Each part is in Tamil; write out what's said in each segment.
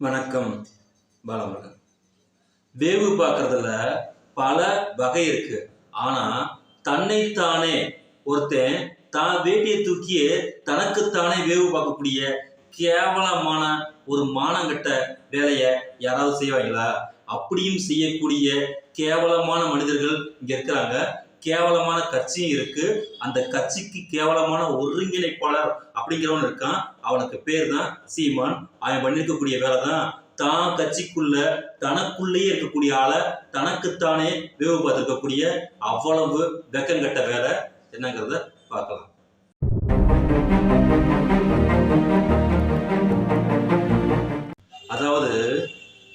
வணக்கம் பாலமுருகன் வேவு பார்க்கறதுல பல வகை இருக்கு. ஆனா தன்னைத்தானே ஒருத்தன் தான் வேட்டியை தூக்கியே தனக்குத்தானே வேவு பார்க்கக்கூடிய கேவலமான ஒரு மானங்கட்ட வேலையை யாராவது செய்வாங்களா? அப்படியும் செய்யக்கூடிய கேவலமான மனிதர்கள் இங்க இருக்கிறாங்க. கேவலமான கட்சியும் இருக்கு. அந்த கட்சிக்கு கேவலமான ஒருங்கிணைப்பாளர் அப்படிங்கிறவன் இருக்கான். அவனுக்கு பேர் தான் சீமான். அவன் பண்ணிருக்கக்கூடிய வேலை தான் தான் கட்சிக்குள்ள தனக்குள்ளேயே இருக்கக்கூடிய ஆளை தனக்குத்தானே வேவு பார்த்துருக்கக்கூடிய அவ்வளவு வெக்கங்கட்ட வேலை. என்னங்கிறத பார்க்கலாம். அதாவது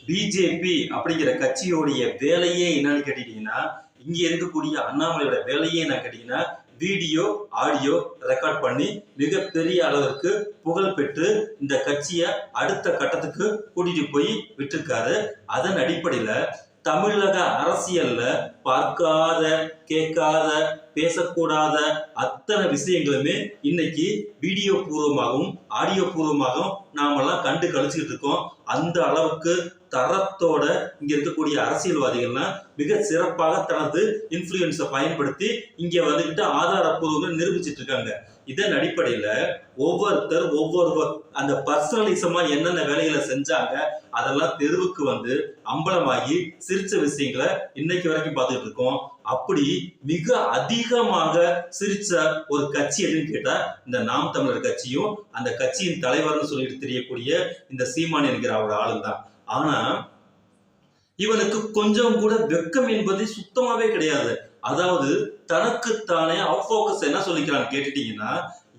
பிஜேபி அப்படிங்கிற கட்சியோடைய வேலையே என்னன்னு கேட்டீங்கன்னா இங்கே இருக்கக்கூடிய அண்ணாமலையோட வேலையே என்ன கேட்டீங்கன்னா வீடியோ ஆடியோ ரெக்கார்ட் பண்ணி மிகப்பெரிய அளவிற்கு புகழ் பெற்று இந்த கட்சியை அடுத்த கட்டத்துக்கு கூட்டிட்டு போய் விட்டுருக்காரு. அதன் அடிப்படையில் தமிழக அரசியல்ல பார்க்காத கேட்காத பேசக்கூடாத அத்தனை விஷயங்களுமே இன்னைக்கு வீடியோ பூர்வமாகவும் ஆடியோ பூர்வமாகவும் நாமெல்லாம் கண்டு கழிச்சுக்கிட்டு இருக்கோம். அந்த அளவுக்கு தரத்தோட இங்க இருக்கக்கூடிய அரசியல்வாதிகள்லாம் மிக சிறப்பாக தனது இன்ஃப்ளூயன்ஸை பயன்படுத்தி இங்க வந்துகிட்டு ஆதாரப்பூர்வங்கள் நிரூபிச்சிட்டு இருக்காங்க இதன் அடிப்படையில ஒவ்வொருத்தர் ஒவ்வொரு அந்த பர்சனலிசமா என்னென்ன வேலைகளை செஞ்சாங்க அதெல்லாம் தெருவுக்கு வந்து அம்பலமாகி சிரிச்ச விஷயங்களை இன்னைக்கு வரைக்கும் பார்த்துட்டு இருக்கோம். அப்படி மிக அதிகமாக சிரிச்ச ஒரு கட்சி எதுன்னு கேட்டா இந்த நாம் தமிழர் கட்சியும் அந்த கட்சியின் தலைவர்னு சொல்லிட்டு தெரியக்கூடிய இந்த சீமான் என்கிற அவர் ஆளுந்தான் ஆனா இவனுக்கு கொஞ்சம் கூட வெக்கம் என்பது சுத்தமாவே கிடையாது. அதாவது தனக்குத்தானே அஃபோக்கஸ் என்ன சொல்லிக்கிறான்னு கேட்டுட்டீங்கன்னா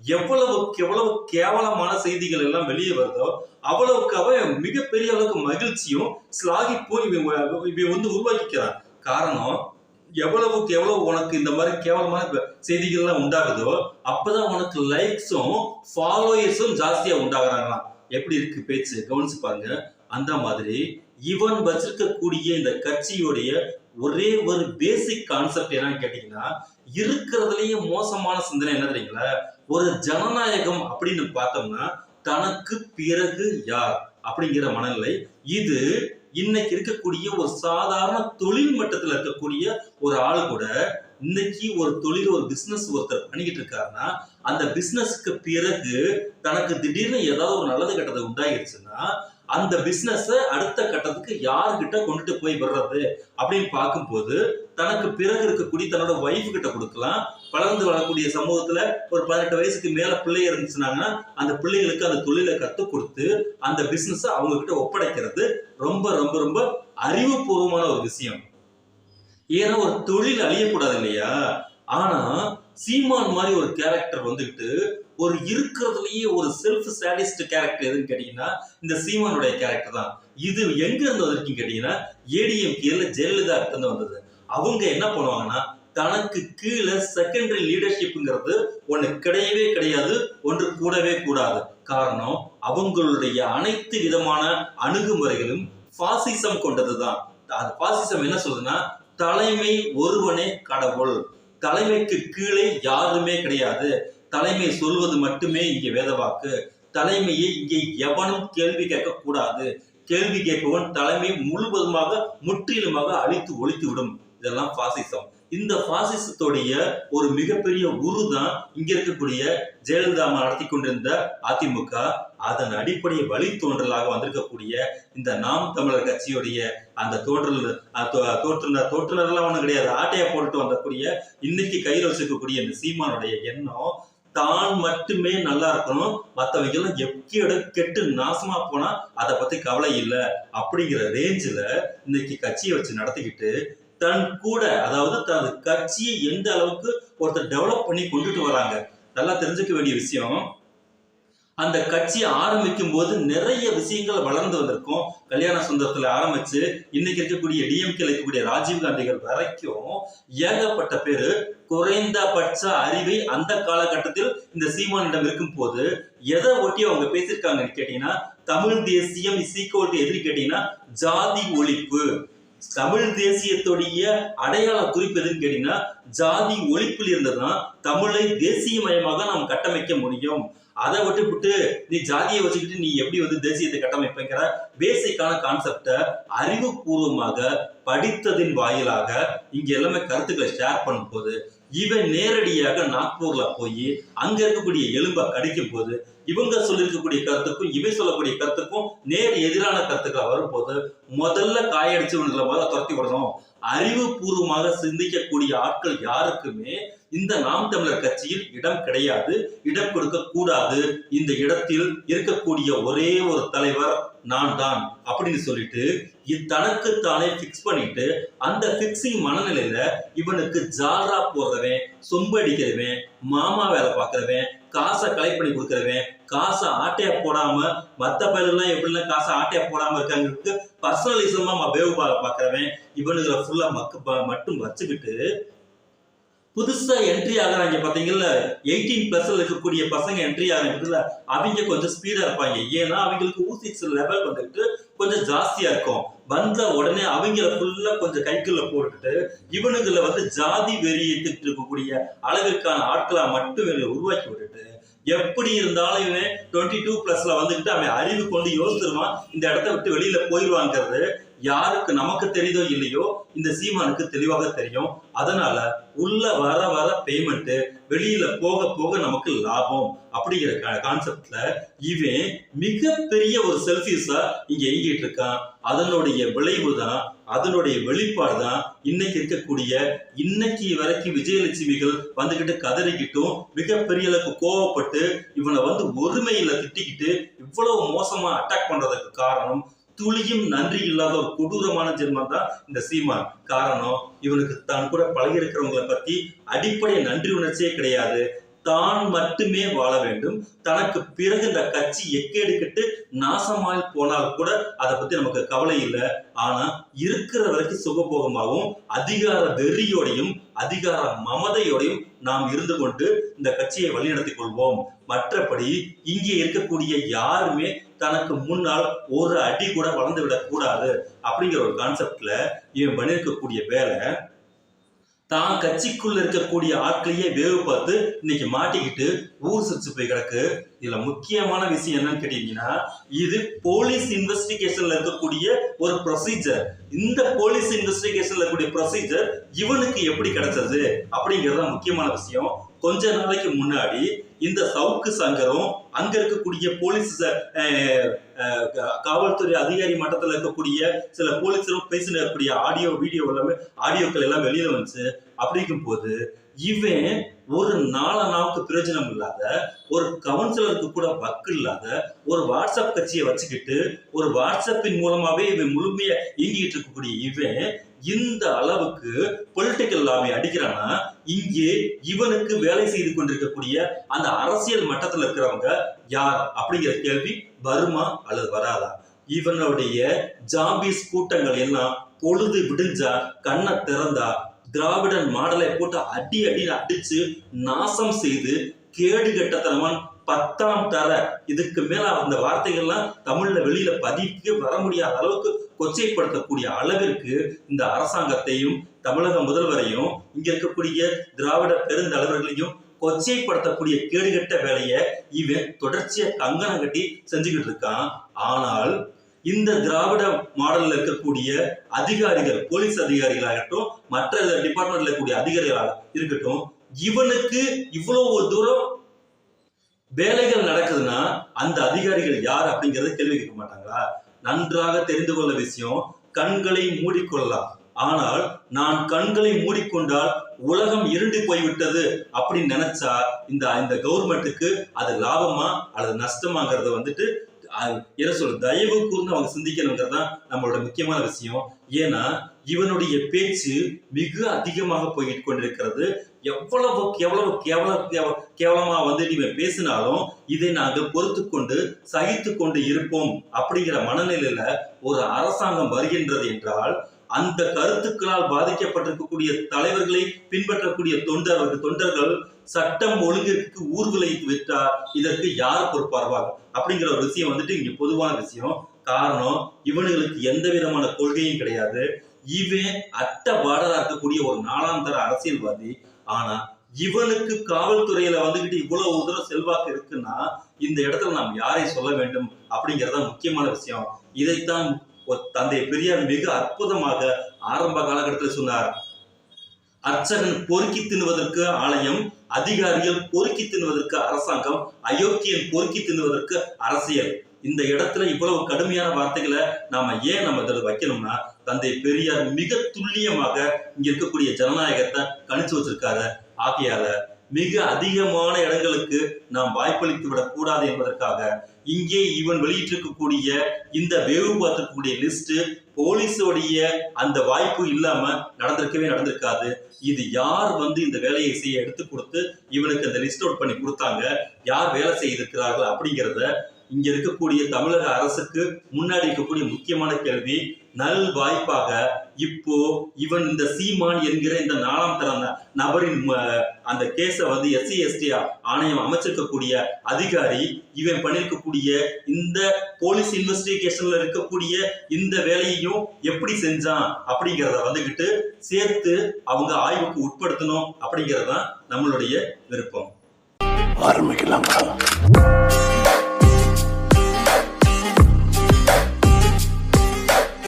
எவ்வளவுக்கு எவ்வளவு கேவலமான செய்திகள் எல்லாம் வெளியே வருதோ அவ்வளவுக்கு அவன் மிகப்பெரிய அளவுக்கு மகிழ்ச்சியும் ஸ்லாகிப்பும் இவன் இவன் வந்து உருவாக்கிக்கிறான். காரணம் எவ்வளவுக்கு எவ்வளவு உனக்கு இந்த மாதிரி கேவலமான செய்திகள்லாம் உண்டாகுதோ அப்பதான் உனக்கு லைக்ஸும் ஃபாலோயர்ஸும் ஜாஸ்தியா உண்டாகிறாங்களாம். எப்படி இருக்கு பேச்சு? கவனிச்சு பாருங்க. அந்த மாதிரி இவன் வச்சிருக்கக்கூடிய இந்த கட்சியுடைய ஒரே ஒரு பேசிக் கான்செப்ட் என்னன்னு கேட்டீங்கன்னா இருக்கிறதுலயே மோசமான சிந்தனை என்ன தெரியுங்களா? ஒரு ஜனநாயகம் அப்படின்னு பார்த்தோம்னா தனக்கு பிறகு யார் அப்படிங்கிற மனநிலை. இது இன்னைக்கு இருக்கக்கூடிய ஒரு சாதாரண தொழில் மட்டத்தில் இருக்கக்கூடிய ஒரு ஆள் கூட இன்னைக்கு ஒரு தொழில் ஒரு பிசினஸ் ஒருத்தர் பண்ணிக்கிட்டு இருக்காருன்னா அந்த பிசினஸ்க்கு பிறகு தனக்கு திடீர்னு ஏதாவது ஒரு நல்லது கெட்டது உண்டாயிருச்சுன்னா அந்த பிஸ்னஸை அடுத்த கட்டத்துக்கு யார்கிட்ட கொண்டுட்டு போய் விடுறது அப்படின்னு பார்க்கும்போது தனக்கு பிறகு இருக்கக்கூடிய தன்னோட ஒய்ஃப் கிட்ட கொடுக்கலாம். வளர்ந்து வரக்கூடிய சமூகத்துல ஒரு பதினெட்டு வயசுக்கு மேல பிள்ளை இருந்துச்சுனாங்கன்னா அந்த பிள்ளைகளுக்கு அந்த தொழிலை கற்றுக் கொடுத்து அந்த பிசினஸ் அவங்க கிட்ட ஒப்படைக்கிறது ரொம்ப ரொம்ப ரொம்ப அறிவுபூர்வமான ஒரு விஷயம். ஏன்னா ஒரு தொழில் அழியக்கூடாது இல்லையா? ஆனா சீமான் மாதிரி ஒரு கேரக்டர் வந்துகிட்டு ஒரு இருக்கிறதுலயே ஒரு செல்ஃப் சாடிஸ்ட் கேரக்டர் எதுன்னு கேட்டீங்கன்னா இந்த சீமானுடைய கேரக்டர் தான். இது எங்க இருந்து வந்திருக்குன்னு கேட்டீங்கன்னா ஏடிஎம்கேல ஜெயலலிதா இருந்து வந்தது. அவங்க என்ன பண்ணுவாங்கன்னா தனக்கு கீழே செகண்டரி லீடர்ஷிப்ங்கிறது ஒண்ணு கிடையவே கிடையாது ஒன்று கூடவே கூடாது. காரணம் அவங்களுடைய அனைத்து விதமான அணுகுமுறைகளும் பாசிசம் கொண்டதுதான். பாசிசம் என்ன சொல்லுதுன்னா தலைமை ஒருவனே கடவுள். தலைமைக்கு கீழே யாருமே கிடையாது. தலைமை சொல்வது மட்டுமே இங்கே வேதவாக்கு. தலைமையை இங்கே எவனும் கேள்வி கேட்க கூடாது கேள்வி கேட்பவன் தலைமை முழுவதுமாக முற்றிலுமாக அழித்து ஒழித்து விடும். இதெல்லாம் பாசிசம் இந்த பாசிசத்துடைய ஒரு மிகப்பெரிய உரு தான் இங்க இருக்கக்கூடிய ஜெயலலிதா அம்மா நடத்தி கொண்டிருந்த அதிமுக. அதன் அடிப்படை வழித்தோன்றலாக வந்திருக்கக்கூடிய இந்த நாம் தமிழர் கட்சியுடைய அந்த தோன்றல் தோ- தோற்றுனர் தோற்றுனர்லாம் ஒன்றும் கிடையாது. ஆட்டையை போட்டுட்டு வந்தக்கூடிய இன்னைக்கு கையில் வச்சிருக்கக்கூடிய இந்த சீமானுடைய எண்ணம் தான் மட்டுமே நல்லா இருக்கணும். மற்றவங்க எல்லாம் எக்கேடு கெட்டு நாசமா போனா அதை பத்தி கவலை இல்லை. அப்படிங்கிற ரேஞ்சில் இன்னைக்கு கட்சியை வச்சு நடத்திக்கிட்டு தன் கூட அதாவது தனது கட்சியை எந்த அளவுக்கு ஒருத்தர் டெவலப் பண்ணி கொண்டுட்டு வராங்க? நல்லா தெரிஞ்சுக்க வேண்டிய விஷயம் அந்த கட்சியை ஆரம்பிக்கும் போது நிறைய விஷயங்கள் வளர்ந்து வந்திருக்கும். கல்யாண சுந்தரத்துல ஆரம்பிச்சு இன்னைக்கு இருக்கக்கூடிய டிஎம்கே இருக்கக்கூடிய ராஜீவ் காந்திகள் வரைக்கும் ஏகப்பட்ட பேரு குறைந்தபட்ச அறிவை அந்த காலகட்டத்தில் இந்த சீமானிடம் இருக்கும் போது எதை ஒட்டி அவங்க பேசியிருக்காங்கன்னு கேட்டீங்கன்னா தமிழ் தேசியம் இஸ் ஈக்குவல் கேட்டீங்கன்னா ஜாதி ஒழிப்பு. தமிழ் தேசியத்துடைய அடையாள குறிப்பு எதுன்னு கேட்டீங்கன்னா ஜாதி ஒழிப்பில் இருந்ததுதான் தமிழை தேசியமயமாக நாம் கட்டமைக்க முடியும். அதை விட்டுவிட்டு நீ ஜாதியை வச்சுக்கிட்டு நீ எப்படி வந்து தேசியத்தை கட்டமைப்புங்கிற பேசிக்கான கான்செப்டை அறிவுபூர்வமாக படித்ததின் வாயிலாக இங்க எல்லாமே கருத்துக்களை ஷேர் பண்ணும்போது இவன் நேரடியாக நாக்பூர்ல போய் அங்க இருக்கக்கூடிய எலும்பை கடிக்கும் போது இவங்க சொல்லியிருக்கக்கூடிய கருத்துக்கும் இவை சொல்லக்கூடிய கருத்துக்கும் நேர் எதிரான கருத்துக்கள் வரும்போது முதல்ல காயடிச்சவன்களை முதல்ல துரத்தி விடணும். அறிவுபூர்வமாக சிந்திக்கக்கூடிய ஆட்கள் யாருக்குமே இந்த நாம் தமிழர் கட்சியில் இடம் கிடையாது இடம் கொடுக்க கூடாது. இந்த இடத்தில் இருக்கக்கூடிய ஒரே ஒரு தலைவர் நான் தான் அப்படின்னு சொல்லிட்டு தனக்கு தானே ஃபிக்ஸ் பண்ணிட்டு அந்த ஃபிக்ஸிங் மனநிலையில இவனுக்கு ஜாலரா போடுறவன் சொம்பு அடிக்கிறவன் மாமா வேலை பார்க்கறவன் காசை கலெக்ட் பண்ணி கொடுக்கறவன் காசை ஆட்டையா போடாம மற்ற பயிர்கள்லாம் எப்படிலாம் காசை ஆட்டையா போடாம இருக்காங்களுக்கு பர்சனலிசமா வேவு பார்க்கறவன் இவனுங்களை ஃபுல்லா மக்கு மட்டும் வச்சுக்கிட்டு புதுசா என்ட்ரி ஆகுறாங்க பாத்தீங்கல்ல எயிட்டீன் பிளஸ்ல இருக்கக்கூடிய பசங்க என்ட்ரி ஆகுறாங்கல்ல அவங்க கொஞ்சம் ஸ்பீடா இருப்பாங்க. ஏன்னா அவங்களுக்கு ஊசிக்ஸ் லெவல் வந்துட்டு கொஞ்சம் ஜாஸ்தியா இருக்கும். வந்த உடனே அவங்கள ஃபுல்லா கொஞ்சம் கைக்குள்ள போட்டுட்டு இவனுங்களை வந்து ஜாதி வெறியிட்டு இருக்கக்கூடிய அளவிற்கான ஆட்களா மட்டும் இவங்களை உருவாக்கி விட்டுட்டு எப்படி இருந்தாலும் இவன் டுவெண்ட்டி டூ பிளஸ்ல வந்துக்கிட்டு அவன் அறிவு கொண்டு யோசிச்சிருவான். இந்த இடத்த விட்டு வெளியில போயிடுவாங்கிறது யாருக்கு நமக்கு தெரியுதோ இல்லையோ இந்த சீமானுக்கு தெளிவாக தெரியும். அதனால உள்ள வர வர பேமெண்ட் வெளியில போக போக நமக்கு லாபம் அப்படிங்கிற கான்செப்ட்ல இவன் மிகப்பெரிய ஒரு செல்ஃபிஸா இங்க இயங்கிட்டு இருக்கான். அதனுடைய விளைவு தான் அதனுடைய வெளிப்பாடு தான் இன்னைக்கு இருக்கக்கூடிய இன்னைக்கு வரைக்கும் விஜயலட்சுமிகள் வந்துகிட்டு கதறிக்கிட்டும் மிகப்பெரிய அளவுக்கு கோவப்பட்டு இவனை வந்து ஒருமையில திட்டிக்கிட்டு இவ்வளவு மோசமா அட்டாக் பண்றதுக்கு காரணம் துளியும் நன்றி இல்லாத ஒரு கொடூரமான ஜென்மம் தான் இந்த சீமான். காரணம் இவனுக்கு தான் கூட பழகி இருக்கிறவங்களை பத்தி அடிப்படை நன்றி உணர்ச்சியே கிடையாது. தான் மட்டுமே வாழ வேண்டும். தனக்கு பிறகு இந்த கட்சி எக்கேடுக்கிட்டு நாசமாய் போனால் கூட அதை பத்தி நமக்கு கவலை இல்லை. ஆனா இருக்கிற வரைக்கும் சுகபோகமாகவும் அதிகார வெறியோடையும் அதிகார மமதையோடையும் நாம் இருந்து கொண்டு இந்த கட்சியை வழிநடத்திக் கொள்வோம். மற்றபடி இங்கே இருக்கக்கூடிய யாருமே தனக்கு முன்னால் ஒரு அடி கூட வளர்ந்து விடக்கூடாது அப்படிங்கிற ஒரு கான்செப்ட்ல இவன் பண்ணியிருக்கக்கூடிய வேலை தான் கட்சிக்குள்ள இருக்கக்கூடிய ஆட்களையே வேவு பார்த்து இன்னைக்கு மாட்டிக்கிட்டு ஊர் சிரிச்சு போய் கிடக்கு. இதுல முக்கியமான விஷயம் என்னன்னு கேட்டீங்கன்னா இது போலீஸ் இன்வெஸ்டிகேஷன்ல இருக்கக்கூடிய ஒரு ப்ரொசீஜர் இந்த போலீஸ் இன்வெஸ்டிகேஷன்ல இருக்கக்கூடிய ப்ரொசீஜர் இவனுக்கு எப்படி கிடைச்சது அப்படிங்கிறது தான் முக்கியமான விஷயம். கொஞ்ச நாளைக்கு முன்னாடி இந்த சவுக்கு சங்கரும் அங்க இருக்கக்கூடிய போலீஸ் காவல்துறை அதிகாரி மட்டத்தில் இருக்கக்கூடிய சில போலீஸரும் பேசினக்கூடிய ஆடியோ வீடியோ எல்லாமே ஆடியோக்கள் எல்லாம் வெளியில வந்துச்சு. அப்படிங்கும் போது இவன் ஒரு நாளனாவுக்கு பிரயோஜனம் இல்லாத ஒரு கவுன்சிலருக்கு கூட வக்கு இல்லாத ஒரு வாட்ஸ்அப் கட்சியை வச்சுக்கிட்டு ஒரு வாட்ஸ்அப்பின் மூலமாவே இவன் முழுமையா இயங்கிட்டு இருக்கக்கூடிய இவன் இந்த அளவுக்கு பொலிட்டிக்கல் லாபி அடிக்கிறான்னா இங்கே இவனுக்கு வேலை செய்து கொண்டிருக்கக்கூடிய அந்த அரசியல் மட்டத்துல இருக்கிறவங்க யார் அப்படிங்கிற கேள்வி வருமா அல்லது வராதா? இவனுடைய ஜாபிஸ் கூட்டங்கள் எல்லாம் பொழுது விடிஞ்சா கண்ணை திறந்தா திராவிடன் மாடலை போட்டு அடி அடி அடிச்சு நாசம் செய்து கேடு கெட்டத்தனமான் பத்தாம் தர. இதுக்கு மேல அந்த வார்த்தைகள்லாம் தமிழ்ல வெளியில பதிக்க வர முடியாத அளவுக்கு கொச்சைப்படுத்தக்கூடிய அளவிற்கு இந்த அரசாங்கத்தையும் தமிழக முதல்வரையும் இங்க இருக்கக்கூடிய திராவிட பெருந்தலைவர்களையும் கொச்சைப்படுத்தக்கூடிய கேடுகட்ட வேலையை இவன் தொடர்ச்சியா கங்கணம் கட்டி செஞ்சுக்கிட்டு இருக்கான். ஆனால் இந்த திராவிட மாடல்ல இருக்கக்கூடிய அதிகாரிகள் போலீஸ் அதிகாரிகளாகட்டும் மற்ற டிபார்ட்மெண்ட்ல இருக்கக்கூடிய அதிகாரிகளாக இருக்கட்டும் இவனுக்கு இவ்வளவு தூரம் வேலைகள் நடக்குதுன்னா அந்த அதிகாரிகள் யார் அப்படிங்கறத கேள்வி கேட்க மாட்டாங்களா? நன்றாக தெரிந்து கொள்ள விஷயம் கண்களை மூடிக்கொள்ளலாம். ஆனால் நான் கண்களை மூடிக்கொண்டால் உலகம் இருண்டு போய்விட்டது அப்படின்னு நினைச்சா இந்த இந்த கவர்மெண்ட்டுக்கு அது லாபமா அல்லது நஷ்டமாங்கிறத வந்துட்டு என்ன சொல்ற தயவு கூர்ந்து அவங்க சிந்திக்கணுங்கிறது தான் நம்மளோட முக்கியமான விஷயம். ஏன்னா இவனுடைய பேச்சு மிக அதிகமாக போய்கிட்டு கொண்டிருக்கிறது எவ்வளவு எவ்வளவு கேவல கேவலமா வந்து இவன் பேசினாலும் இதை நாங்கள் பொறுத்து கொண்டு சகித்து கொண்டு இருப்போம் அப்படிங்கிற மனநிலையில ஒரு அரசாங்கம் வருகின்றது என்றால் அந்த கருத்துக்களால் பாதிக்கப்பட்டிருக்கக்கூடிய தலைவர்களை பின்பற்றக்கூடிய தொண்டர்கள் தொண்டர்கள் சட்டம் ஒழுங்கிற்கு ஊர்வலை விட்டார் இதற்கு யார் பொறுப்பார்வாங்க? அப்படிங்கிற ஒரு விஷயம் வந்துட்டு இங்க பொதுவான விஷயம். காரணம் இவனுங்களுக்கு எந்த விதமான கொள்கையும் கிடையாது. இவன் அட்ட பாடரா இருக்கக்கூடிய ஒரு நாலாம் தர அரசியல்வாதி ஆனா இவனுக்கு காவல்துறையில வந்துகிட்டு இவ்வளவு தூரம் செல்வாக்கு இருக்குன்னா இந்த இடத்துல நாம் யாரை சொல்ல வேண்டும் அப்படிங்கறத முக்கியமான விஷயம். இதைத்தான் தந்தை பெரியார் மிக அற்புதமாக ஆரம்ப காலகட்டத்தில் சொன்னார். அர்ச்சகன் பொறுக்கி தின்னுவதற்கு ஆலயம் அதிகாரிகள் பொறுக்கி தின்னுவதற்கு அரசாங்கம் அயோக்கியன் பொறுக்கி தின்னுவதற்கு அரசியல். இந்த இடத்துல இவ்வளவு கடுமையான வார்த்தைகளை நாம ஏன் நம்ம இதில் வைக்கணும்னா தந்தை பெரியார் மிக துல்லியமாக இங்க இருக்கக்கூடிய ஜனநாயகத்தை கணிச்சு வச்சிருக்காரு. ஆகையால மிக அதிகமான இடங்களுக்கு நாம் வாய்ப்பளித்து விடக்கூடாது என்பதற்காக இங்கே இவன் வெளியிட்டிருக்கக்கூடிய இந்த வேவு பார்த்திருக்கக்கூடிய லிஸ்ட் போலீஸோடைய அந்த வாய்ப்பு இல்லாம நடந்திருக்கவே நடந்திருக்காது. இது யார் வந்து இந்த வேலையை செய்ய எடுத்து கொடுத்து இவனுக்கு அந்த லிஸ்ட் அவுட் பண்ணி கொடுத்தாங்க? யார் வேலை செய்திருக்கிறார்கள் அப்படிங்கிறத இங்க இருக்கக்கூடிய தமிழக அரசுக்கு முன்னாடி இருக்கக்கூடிய முக்கியமான கேள்வி நல் வாய்ப்பாக இப்போ இவன் இந்த சீமான் என்கிற இந்த நாலாம் தர நபரின் ம- அந்த கேஸை வந்து எஸ்சி எஸ்டி ஆணையம் அமைச்சிருக்கக்கூடிய அதிகாரி இவன் பண்ணிருக்கக்கூடிய இந்த போலீஸ் இன்வெஸ்டிகேஷன்ல இருக்கக்கூடிய இந்த வேலையையும் எப்படி செஞ்சான் அப்படிங்கிறத வந்துகிட்டு சேர்த்து அவங்க ஆய்வுக்கு உட்படுத்தணும் அப்படிங்கிறது தான் நம்மளுடைய விருப்பம். ஆரம்பிக்கலாம்.